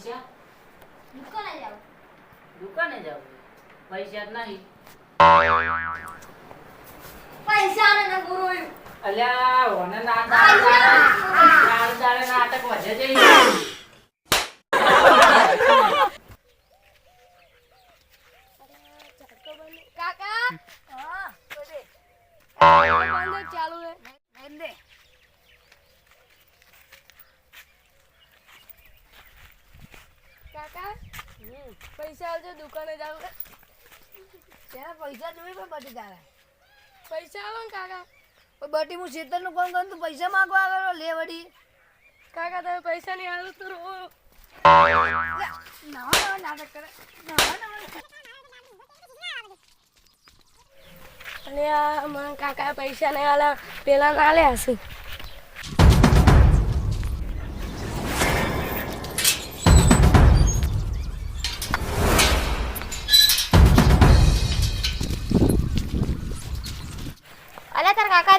પૈસા? દુકાને જાઓ. દુકાને જાવ પૈસા જ નહીં. પૈસા ને ન અલ્યા ઓને ના દાડે દાડે દાડે નાટક વધે છે કાકા? હા બોલે બંધ જ ચાલુ હે બંદે કાકા પૈસા આવજો દુકાને જાવ. ત્યાં પૈસા જોઈએ પણ બટી તારા. પૈસા આવો ને કાકા. બટી હું શેતરનું કોણ કરું તું પૈસા માંગવા આવેલો લે વડી કાકા તમે પૈસા નહીં આલો તો રો નવા નવા નાટક કરે. નવા નવા અને આ મને કાકા પૈસા નહીં આલા પેલા ના લે હશે.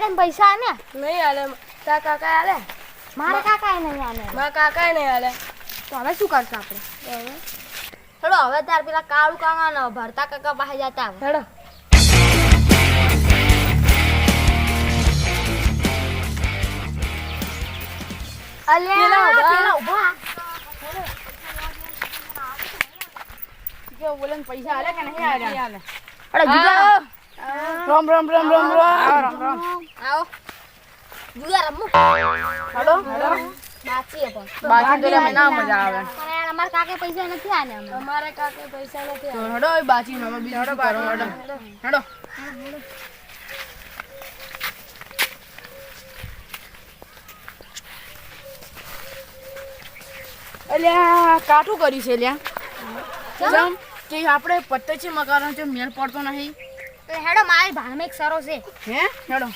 તાર પૈસા આને નહીં આલે. તારા કાકા આલે? મારા કાકા નહીં આને મારા કાકા નહીં આલે. તો હવે શું કરશું આપણે? હેડો હવે તાર પેલા કાળુ કાકા ભરતા કાકા પાસે જતા હેડો. અલ્યા પેલા ઊભા. કે બોલે પૈસા આલે કે નહીં આલે? અરે જુગાર રામ રામ રામ રામ રામ. રામ આવો. જુગાર રમો. હેડો બાચીએ પણ બાકી તો અમે ના મજા આવે. પણ અમારા કાકે પૈસા નથી આને અમે. કાકે પૈસા નથી આલ્યા હેડો એ બાચી નો બીજું શું કરો? હેડો હેડો અલ્યા કાઠું કર્યું છે લ્યા જેમ કે આપણે પત્તચી મકાનો છે મેળ પડતો નહીં. હેડો મારી ભાણમાં એક સરો છે. હે? હેડો.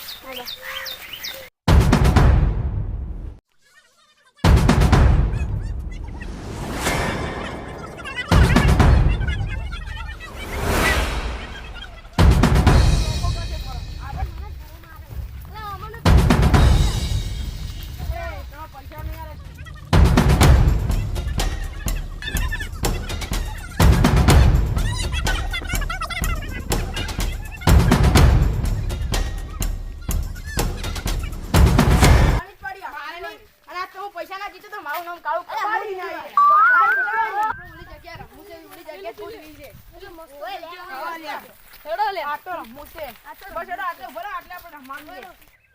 આટલે આપણે રમવાનું છે.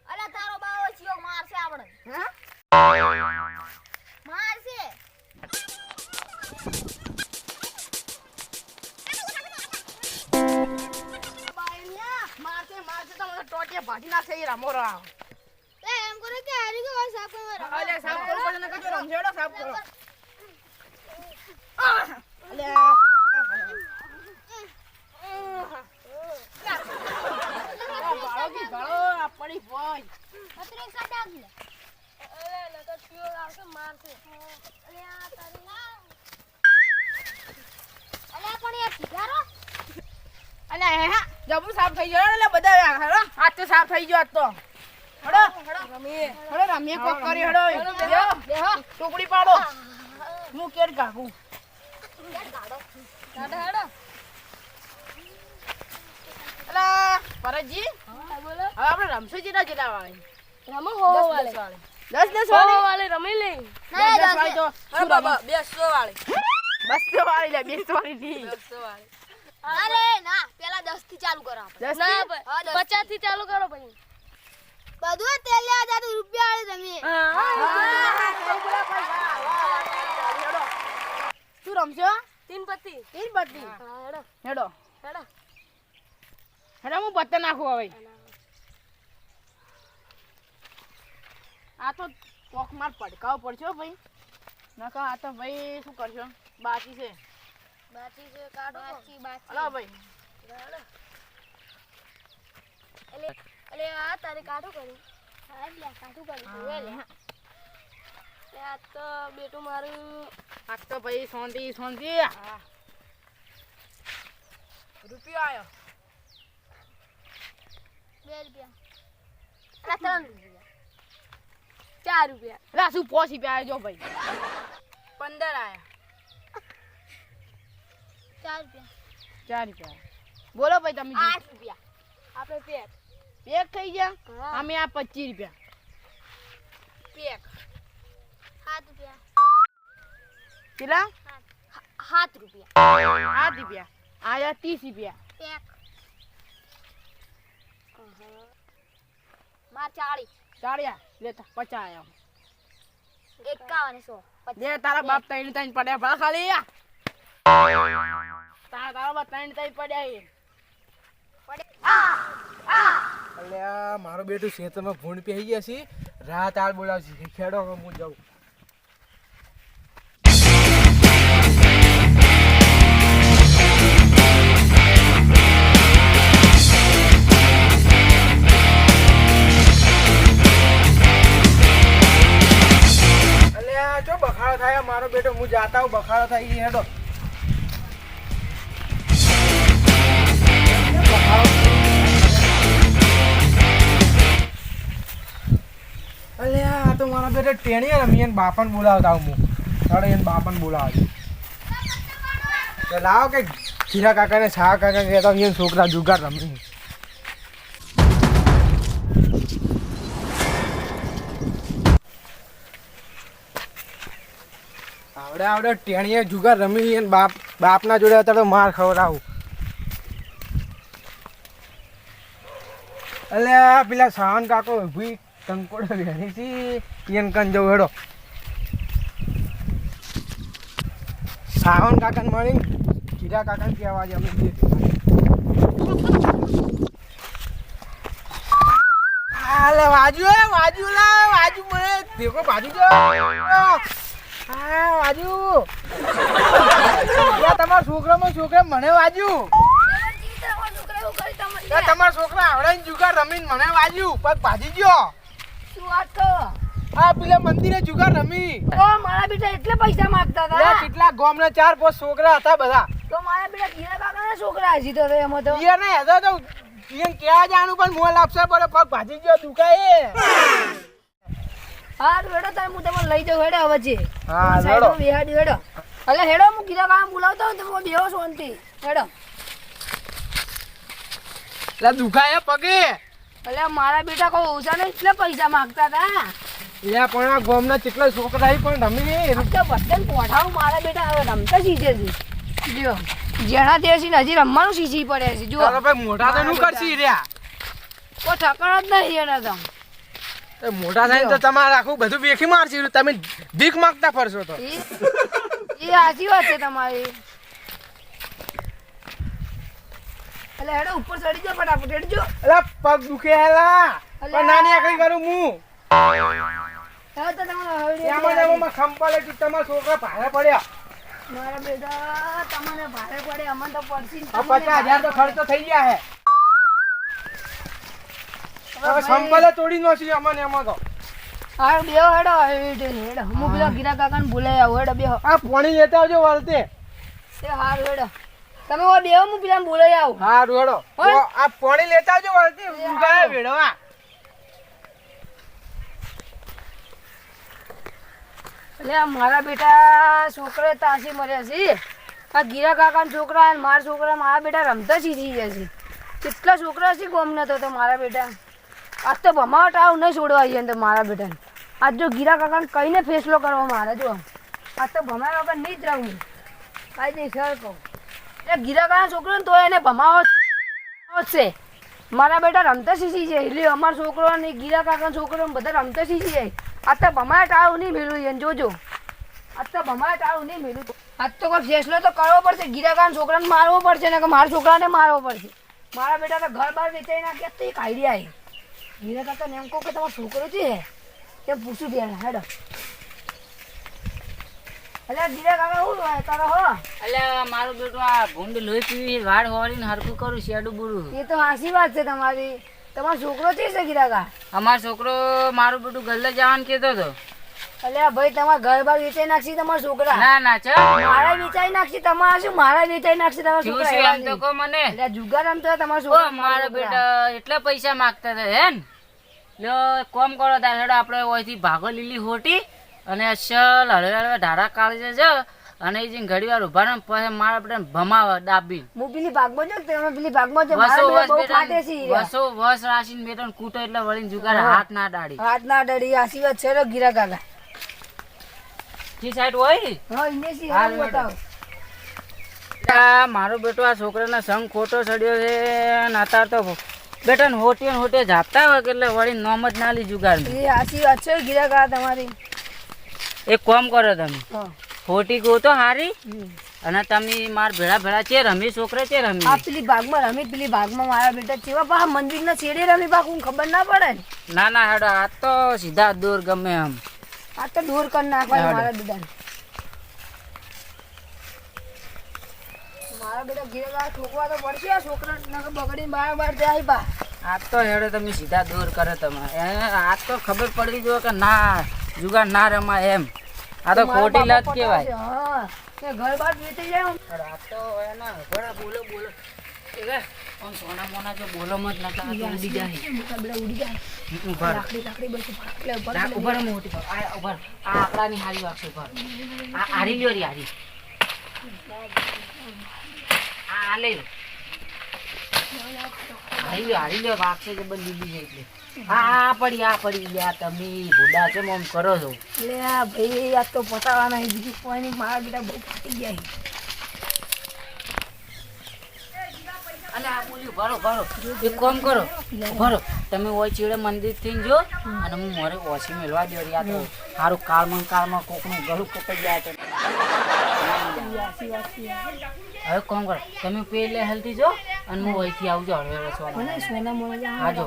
અલે તારો બાવો ચિયો મારશે આપણે મારશે. મારશે મારશે તો મને ટોટિયા ભાજી નાખશે એ રમો એમ કરે કે સાફ ગયો કરો અલે સાફ કરો પછી નકર જો રમજો સાફ કરો કી આ પડી પીઓ આવશે મારશે. અલે આ તારી ના. અલે પણ યાર સિગારો અલે હા જબરું સાફ થઈ ગયો એટલે બધા હેડો હાથ તો સાફ થઈ ગયો તો. હેડો. રમીએ રમીએ કોક કરી હેડો. બેહો બેહો ટુકડી પાડો. હું કેડ કાકું હેડો હેડો અલા ભરતજી. હા બોલો હવે આપણે રમશું જેટલા જેટલા વાળી. રમો હો વાલે દસ દસ વાળી? રમી લે. ના દસ વાળી તો અરે બાબા 200 વાળી. બસો વાળી લે બેસો વાળી નહીં 200 વાળી. અરે ના પેલા 10 થી ચાલુ કરો આપણે. ના થી? હા, દસ. 50 થી ચાલુ કરો પછી બધું તેલ લેવા જાતું રૂપિયા વાળી રમીએ શું રમશો તીન પત્તી તીન પત્તી હેડો હેડો હેડો હેડો હું પત્તા નાખું હવે આ તો પોક માર પડકાવ પડશે ભાઈ નકા આ તો ભાઈ શું કરશો બાકી છે બાકી છે કાઢો બાકી બાકી હલો ભાઈ એટલે એટલે આ તારે કાઠું કર્યું હા લે કાઠું કરી હવે લે. લે આ તો બેટું મારું. આજ તો ભાઈ શાંતિ શાંતિ રૂપિયો આવ્યો બે રૂપિયા. અલા ત્રણ રૂપિયા. ચાર રૂપિયા. એટલે શું પોસી પ્યા જો ભાઈ? પંદર આયા. ચાર રૂપિયા. ચાર રૂપિયા. બોલો ભાઈ તમે. આઠ રૂપિયા. આપણે પેટ. પેક થઈ ગયા? અમે આ પચીસ રૂપિયા. પેક. સાત રૂપિયા. કેટલા? સાત રૂપિયા. સાત રૂપિયા. આયા ત્રીસ રૂપિયા. પેક. માર ચાળીસ ચાળ્યા. લેતા પચાસ આયા. એકાવન સો. લે તારા બાપ ત્રણ ત્રણ પડ્યા. ભલા ખાલી તારા તારા બાપ ત્રણ ત્રણ પડ્યા એ. અલ્યા, મારો બેટું ખેતરમાં ભૂંડ પહેરી ગયા છે. રાત આળ બોલાવશે. ખેડો હું જાઉં. બખાડો થાય? મારો બેટો, હું જાતા હું બખાડો થાય હેડો. બેટા ટેણી રમી એને બાપાને બોલાવતા હું. તારે એને બાપાને બોલાવે તો લાવો કે ખીરા કાકાને શાહ કાકા કહેતા એને છોકરા જુગાર રમી. આવડે આવડે ટેણીએ જુગાર રમી એને બાપ, બાપના જોડે અત્યારે માર ખવડાવું. અલ્યા, પેલા સાવન કાકો ઊભી કંકોડો વેણી છે. એને કન જો હેડો. સાવન કાકાને મળી કીરા કાકાને કહેવા છે અમે આલે વાજુ એ વાજુ લા વાજુ મને દેખો બાજુ જો. હા વાજુ. તમારા છોકરામાં છોકરા મને વાજુ. તમારા છોકરા આવડે જુગાર રમીને મને વાજ્યું પગ ભાજી ગયો. શું વાત આ પેલા મંદિરે જુગાર રમી. તો મારા બેટા એટલે પૈસા માંગતા લે કેટલા ગામના ચાર પાંચ છોકરા હતા બધા. તો મારા બેટા કીરા કાકાના છોકરા હજી તો એમાં તો. ઈયર ને હેદો તો ઈયર ક્યાં જાણું પણ મોલ આપશે પડે પગ ભાજી ગયો દુખાય હા હેડો તારે હું તમને લઈ જાઉં હેડો હવે છે હા લડો બેહાડી હેડો. એટલે હેડો હું કીરા કાકા બોલાવતો તો તમે બેહો શાંતિ. હેડો. લે દુખાય હે પગે. એટલે મારા બેટા કોઈ ઓછા નહીં એટલે પૈસા માંગતા હતા. લે પણ આ ગોમના કેટલા છોકરા પણ રમી તો બધાને પોઠાવું મારા બેટા હવે રમતા શીખે છે જો જેણા તે છે હજી રમવાનું શીખી પડે છે જો ભાઈ મોટા તો નું કરશી રહ્યા. કોઈ ઠકણ જ નહીં એના તો. મોટા થાય તો તમારે આખું બધું વેખી મારશે તમે ભીખ માંગતા ફરશો તો. એ એ સાચી વાત છે તમારી. એટલે હેડો ઉપર ચડી જાઓ ફટાફટ હેડજો. અલા પગ દુખે હેલા. પણ નાની આકડી કરું હું. તો છોકરા ભારે પડ્યા. મારા બેટા તમને ભારે પડે અમને તો પડશે પચાસ હજાર તો ખર્ચો થઈ ગયા હે. હવે સંપાલે તોડી નાખી અમને એમાં તો. હા બે હેડો હેડો. હું પેલા ગીરા કાકાને બોલાય આવું હેડો બે આ પાણી લેતા આવજો વળતે. એ હારું હેડો. તમે ઓ બેહો હું પેલા બોલાઈ આવું. હા રોડો. આ પાણી લેતા આવજો વળતી. ઉગાય વેડવા. એટલે મારા બેટા છોકરા તાસી મર્યા છે. આ ગીરા કાકા છોકરા અને મારા છોકરા મારા બેટા રમતા શીખી ગયા છે. કેટલા છોકરા છે ગોમ નતો તો મારા બેટા. આજ તો ભમાવટ આવ નહીં છોડવા આવીએ તો મારા બેટાને. આજ જો ગીરા કાકાને કહીને ફેસલો કરવા મારે જો. આજ તો ભમાવ્યા વગર નહીં જ રહું. કાંઈ સર કહું. એટલે ગીરા કાકાના છોકરાને તો એને ભમાવો છે. મારા બેટા રમતા શીખી છે, એટલે અમારા છોકરો ને ગીરા કાકાના છોકરો બધા રમતા શીખી જાય તો ભમાટ આવું નહીં મેળવું એને, જોજો. આજ તો ભમાય આવું નહીં મેળવું આજ તો કોઈ ફેસલો તો કરવો પડશે ગીરા છોકરાને મારવો પડશે ને કે મારા છોકરાને મારવો પડશે. મારા બેટા તો ઘર બહાર વેચાઈ નાખ્યા તો એક આઈડિયા આવી ગીરા કાકાને એમ કહું કે તમારો છોકરો છે, એ પૂછું દે હેડો. અલ્યા કાકા હોય તારો હો. અલ્યા મારું બેટું આ ભૂંડ લોહી પીવી વાળ હોરીને હરખું કરું શેડું બુડું. એ તો હાસી વાત છે તમારી. તમારો છોકરો છે છે ગીરા અમારો છોકરો મારું બેટું ગલ્લે જવાનું કહેતો હતો. અલ્યા ભાઈ તમારા ઘર બાર વેચાઈ નાખશી તમારા છોકરા. ના ના ચલ મારા વેચાઈ નાખશી તમારા શું મારા વેચાઈ નાખશી તમારા છોકરા શું એમ તો નહીં. મને? અલ્યા જુગાર આમ તો તમારા છોકરા મારા બેટા એટલા પૈસા માંગતા હતા હે ને કોમ કરો તાર આપણે ઓયથી ભાગો લીલી હોટી. અને અસલ હળવે હળવે ધારા કાઢે છે અને જે ઘડી વાર ઊભા ને પછી મારા બેટા ભમાવે ડાબી હું પેલી ભાગમાં જો તમે પેલી ભાગમાં જો વસો વસ ફાટે છે. વસો વસ રાશિને બેટા કૂટો એટલે વળીને જુગાર હાથ ના ડાડી હાથ ના ડાડી આશી વાત છે રો ગીરા કાકા. જી સાઈડ હોય હા ઇને સી હાલ બતાવો. આ મારો બેટો આ છોકરાના સંગ ખોટો ચડ્યો છે નાતાર તો બેટા હોટે હોટે ઝાપતા હોય એટલે વળી નોમ જ ના લી જુગાર એ આશી વાત છે ગીરા તમારી. એક કોમ કરો તમે. ખોટી ગો તો હારી. અને તમે માર ભેળા ભેળા છે રમી છોકરા છે રમી. આ પેલી ભાગમાં રમી પેલી ભાગમાં મારા બેટા ચેવા બા મંદિર ના છેડે રમી પા હું ખબર ના પડે ને. ના ના હેડો આ તો સીધા દૂર ગમે આમ. આ તો દૂર કર નાખવા. મારા બેટા મારા બેટા ઘેર ઠોકવા તો પડશે આ છોકરા નકર બગડીને બાર બાર જાય બા. આ તો હેડો તમે સીધા દૂર કરે તમે આ તો ખબર પડવી જોઈએ કે ના. જુગાર ના રમાય એમ. આ તો ખોટી લત કહેવાય. હા. ઘર બાર જાય બોલો બોલો. પણ સોના મોના જો બોલો મત ના તો ઉડી જાય. મોટા ઉડી જાય. ઊભા લાકડી લાકડી બધું ફાટલે ઉપર ઊભા મોટી આ ઊભા. આ આકડાની હારી વાગશે ઊભા આ હારી લ્યો રી હારી. આ આ લઈ લો. હારી હારી લ્યો વાગશે કે બંધ લીધી છે એટલે. આ પડી આ પડી. ગયા તમે ભૂડા છે આમ કરો છો? લે આ ભાઈ આ તો પતાવાના બીજું કોઈ નહીં મારા બેટા બહુ ફાટી ગયા. અને આ બોલ્યું ભરો ભરો. એક કામ કરો ભરો તમે ઓય ચીડે મંદિરથી જો અને હું મારે ઓછી મેળવા દો યાર. તો સારું કાળમાં કાળમાં કોકનું ગળું કપાઈ જાય તો. હવે કોમ કરો. તમે પેલે હેલ્થી જો. અને હું અહીંથી આવજો હળવે સોના મને સોના મળે જાય હા જો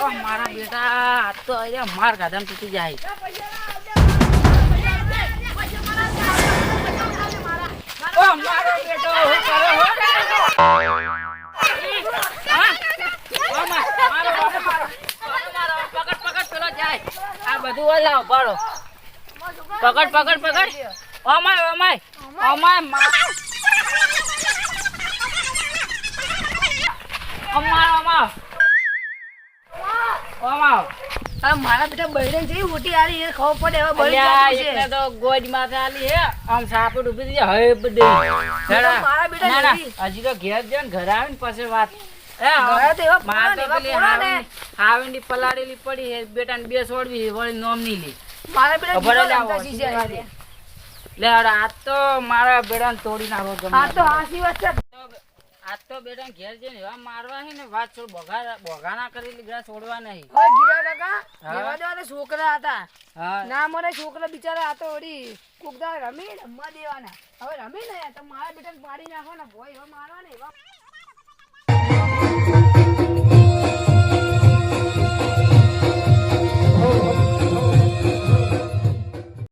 ઓ મારા બેટા તો અહીંયા માર ગાધામ તૂટી જાય આ બધું ભરો પકડ પકડ પકડ. અમાય ઓમાય. ઓમાય મા- અમાર અમાર અમાર આ મારા બેટા બૈરે જઈ મોટી આરી એ ખબર પડે હવે બળી છે. એટલે તો ગોજ માથે આલી હે આમ સાપડ ઊભી થઈ હવે બધી. મારા બેટા ના ના જેવી. હજી તો ઘેર જાય ને ઘરે આવીને પછી વાત. એ હવે તો એવા માર તો પેલી હાવીની- હાવીની પલાળેલી પડી હે બેટાને બે છોડવી વળી નોમની લી. મારા બેટા. લે આ તો મારા બેટાને તોડી નાખો ગમે આ તો હાસી વાત છે. આજ તો બેટા ઘેર જઈને એવા મારવા છે ને વાત છોડ બગા બગાના કરી લીધા છોડવા નહીં. હવે ગીરા કાકા હા. દેવાના છોકરા હતા. હા. ના મને છોકરા બિચારા આ તો ઓડી કુકદા રમી રમવા દેવાના. હવે રમી ને તો મારા બેટાને પાડી નાખવાના ભોય એવા મારવાના એવા